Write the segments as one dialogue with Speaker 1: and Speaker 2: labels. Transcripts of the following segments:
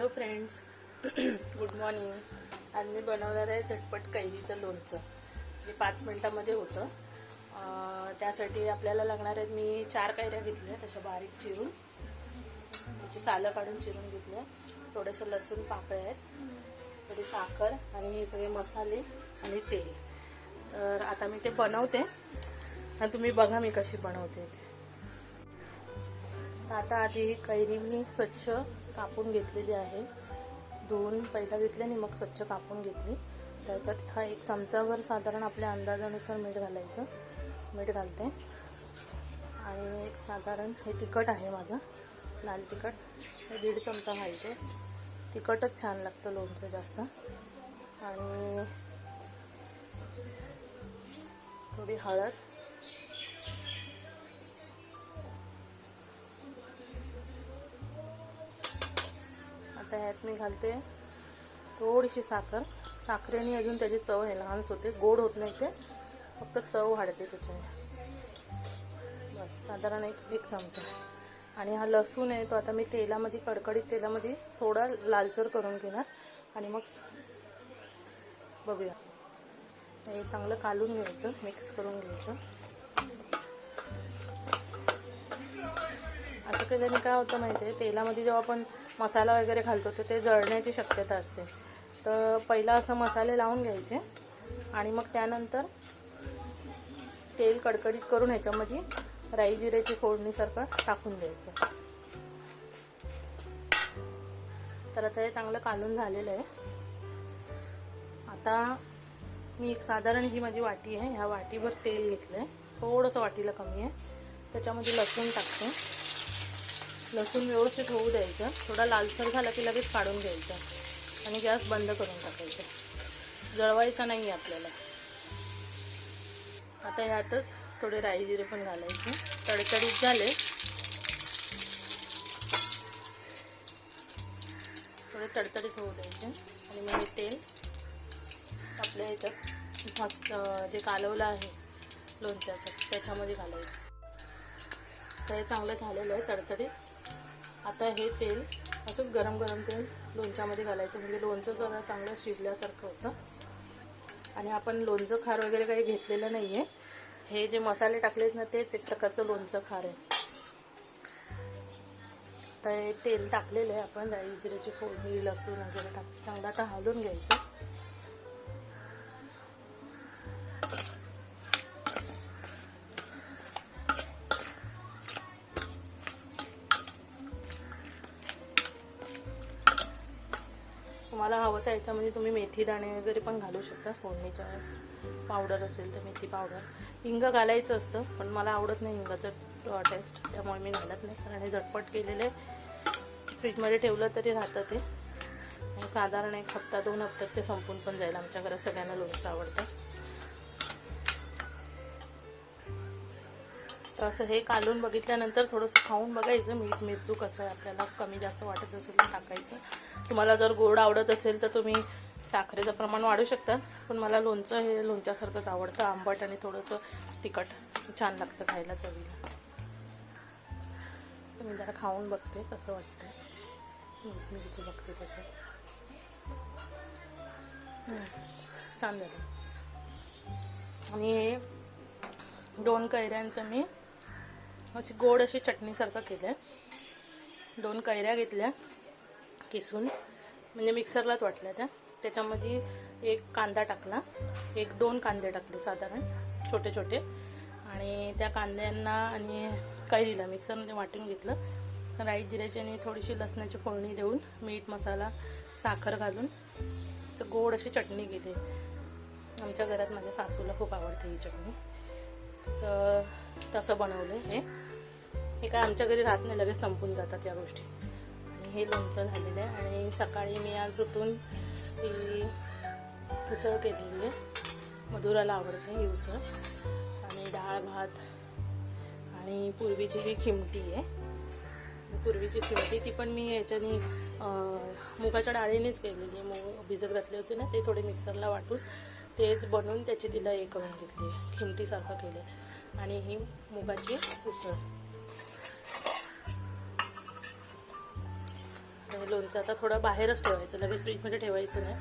Speaker 1: Hello friends good morning. आज मी बनवणार आहे झटपट कैरीचं लोणचं. जे पाच मिनटामध्ये होतं. त्यासाठी आपल्याला लागणार आहेत मी चार कैऱ्या घेतल्या तशा बारीक चिरून. त्याची सालं काढून चिरून घेतल्या थोडंसं लसूण पाकळ्या आहेत. थोडी साखर आणि हे सगळे मसाले आणि तेल. तर आता मी ते बनवते. आणि तुम्ही बघा मी कशी बनवते ते. आता आधी ही कैरी मी स्वच्छ कापून घेतलेली आहे. धुवून पहिला घेतली आणि मग स्वच्छ कापून घेतली. त्याच्यात हा एक चमचाभर साधारण आपल्या अंदाजानुसार मीठ घालायचं. मीठ घालते. आणि एक साधारण हे तिखट आहे माझं. लाल तिखट. हे दीड चमचा घालते. तिखटच छान लागतं लोणचं जास्त. आणि थोडी हळद. आता ह्यात मी घालते थोडीशी साखर. साखरेने अजून त्याची चव एनहान्स होते गोड होत नाही ते. फक्त चव वाढते त्याच्याने. बस साधारण एक एक चमचा. आणि हा लसूण आहे तो आता मी तेलामध्ये कडकडीत तेलामध्ये थोडा लालसर करून घेणार. आणि मग बघूया. हे चांगलं कालून घ्यायचं मिक्स करून घ्यायचं. असं केल्याने काय होतं माहिती आहे तेलामध्ये जेव्हा आपण मसाला वगैरे घालतो तर ते जळण्याची शक्यता असते. तर पहिला असं मसाले लावून घ्यायचे आणि मग त्यानंतर तेल कडकडीत करून ह्याच्यामध्ये राई जिऱ्याची फोडणीसारखं टाकून द्यायचं. तर आता हे चांगलं कालून झालेलं आहे. आता मी एक साधारण ही माझी वाटी आहे ह्या वाटीभर तेल घेतलं आहे थोडंसं वाटीला कमी आहे. त्याच्यामध्ये लसूण टाकते. लसूण व्यवस्थित होऊ द्यायचं. थोडा लालसर झाला की लगेच काढून घ्यायचं. आणि गॅस बंद करून टाकायचं. जळवायचा नाही आहे आपल्याला. आता ह्यातच थोडे राई जिरे पण घालायचे. तडतडीत झाले. थोडे तडतडीत होऊ द्यायचे. आणि मग हे तेल आपल्या ह्याच्यात मस्त जे कालवलं आहे लोणच्याचं त्याच्यामध्ये घालायचं. हे चांगलं झालेलं आहे तडतडीत. आता हे तेल असंच गरम गरम तेल लोणच्यामध्ये घालायचं म्हणजे लोणचं जरा चांगलं शिजल्यासारखं होतं. आणि आपण लोणचं खार वगैरे काही घेतलेलं नाही आहे हे जे मसाले टाकलेत ना तेच एक प्रकारचं लोणचं खार आहे. तर हे तेल टाकलेलं आहे आपण राई जिऱ्याची फोडणी लसूण वगैरे टाक चांगलं आता हालून घ्यायचं. तुम्हाला हवं तर याच्यामध्ये तुम्ही मेथी दाणे वगैरे पण घालू शकता फोडणीच्या वेळेस. पावडर असेल तर मेथी पावडर हिंग घालायचं असतं पण मला आवडत नाही हिंगाचं टेस्ट त्यामुळे मी घालत नाही. कारण हे झटपट केलेले फ्रीजमध्ये ठेवलं तरी राहतं ते. साधारण एक हप्ता दोन हप्त्यात ते संपून पण जाईल. आमच्या घरात सगळ्यांना लोणचं आवडतं. तर असं हे कालून बघितल्यानंतर थोडंसं खाऊन बघायचं. मीठ मिरचू कसं आहे आपल्याला कमी जास्त वाटत असेल तर टाकायचं. तुम्हाला जर गोड आवडत असेल तर तुम्ही साखरेचं प्रमाण वाढू शकता. पण मला लोणचं हे लोणच्यासारखंच आवडतं. आंबट आणि थोडंसं तिखट छान लागतं खायला चवीला. मी जरा खाऊन बघते कसं वाटतं मीठ मिरचू बघते त्याचं. छान झालं. आणि हे दोन कैऱ्यांचं मी अशी गोड अशी चटणीसारखं केलं आहे दोन कैऱ्या घेतल्या किसून. म्हणजे मिक्सरलाच वाटल्या त्या. त्याच्यामध्ये एक कांदा टाकला. एक दोन कांदे टाकले साधारण छोटे छोटे. आणि त्या कांद्यांना आणि कैरीला मिक्सरमध्ये वाटून घेतलं. राई जिऱ्याची आणि थोडीशी लसणाची फोडणी देऊन मीठ मसाला साखर घालून गोड अशी चटणी केली. आमच्या घरात माझ्या सासूला खूप आवडते ही चटणी. तर तसं बनवलं हे. हे काय आमच्या घरी राहत नाही लगेच संपून जातात या गोष्टी. आणि हे लोणचं झालेलं आहे आणि सकाळी मी आज उठून ही उसळ केलेली आहे. मधुराला आवडते ही उसळ. आणि डाळ भात आणि पूर्वीची ही खिमटी आहे. पूर्वीची खिमटी ती पण मी याच्याने मुगाच्या डाळीनेच केलेली मूग भिजत घातले होते ना ते थोडे मिक्सरला वाटून तेच बनवून त्याची तिला हे करून घेतली खिमटीसारखं केलं. आणि ही मुगाची उसळ. लोणचं आता थोडं बाहेरच ठेवायचं लगेच फ्रीजमध्ये ठेवायचं नाही.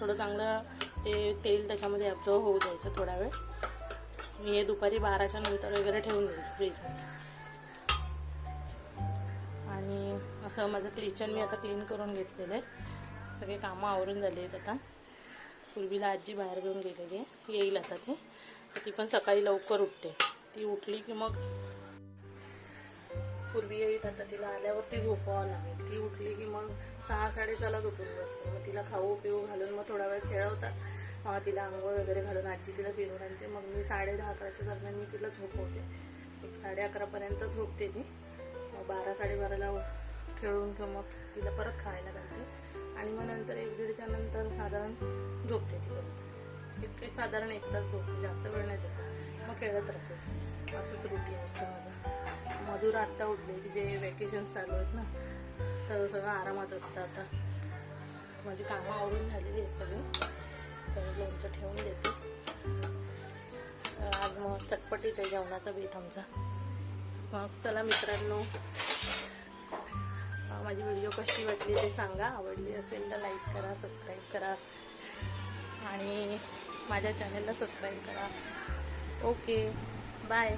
Speaker 1: थोडं चांगलं ते तेल त्याच्यामध्ये ॲब्झॉर्व होऊ द्यायचं थोडा वेळ. मी हे दुपारी बाराच्या नंतर वगैरे ठेवून देईल फ्रीजमध्ये. आणि असं माझं किचन मी आता क्लीन करून घेतलेलं आहे. सगळे कामं आवरून झाले आहेत आता. पूर्वीला आजी बाहेर घेऊन गेलेली आहे. येईल आता ती. ती पण सकाळी लवकर उठते. ती उठली की मग पूर्वी येईल आता तिला आल्यावर ती झोपावं लागेल. ती उठली की मग सहा साडेसहाला झोपून बसते. मग तिला खाऊ पिऊ घालून मग थोडा वेळ खेळवतात. मग तिला आंघोळ वगैरे घालून आजी तिला फिरून आणते. मग मी साडे दहा अकराच्या दरम्यान मी तिला झोपवते. एक साडे अकरापर्यंत झोपते ती. मग बारा साडेबाराला खेळून किंवा मग तिला परत खायला घालते. आणि मग नंतर एक दीडच्या नंतर साधारण झोपते ती परत. इतके साधारण एक तास झोपते जास्त वेळ नाही झोपत. मग खेळत राहते. असंच रुटीन असतं माझं. मधुर आत्ता उठली तिचे वेकेशन चालू आहेत ना. तर सगळं आरामात असतं आता. माझी कामं आवरून झालेली आहेत सगळी. तर लोणचं ठेवून देते. आज मग चटपटीत आहे जेवणाचा बेत आमचा. मग चला मित्रांनो. माझी व्हिडिओ कशी वाटली ते सांगा. आवडली असेल तर लाईक करा सबस्क्राईब करा. आणि माझ्या चॅनलला सबस्क्राईब करा. Okay bye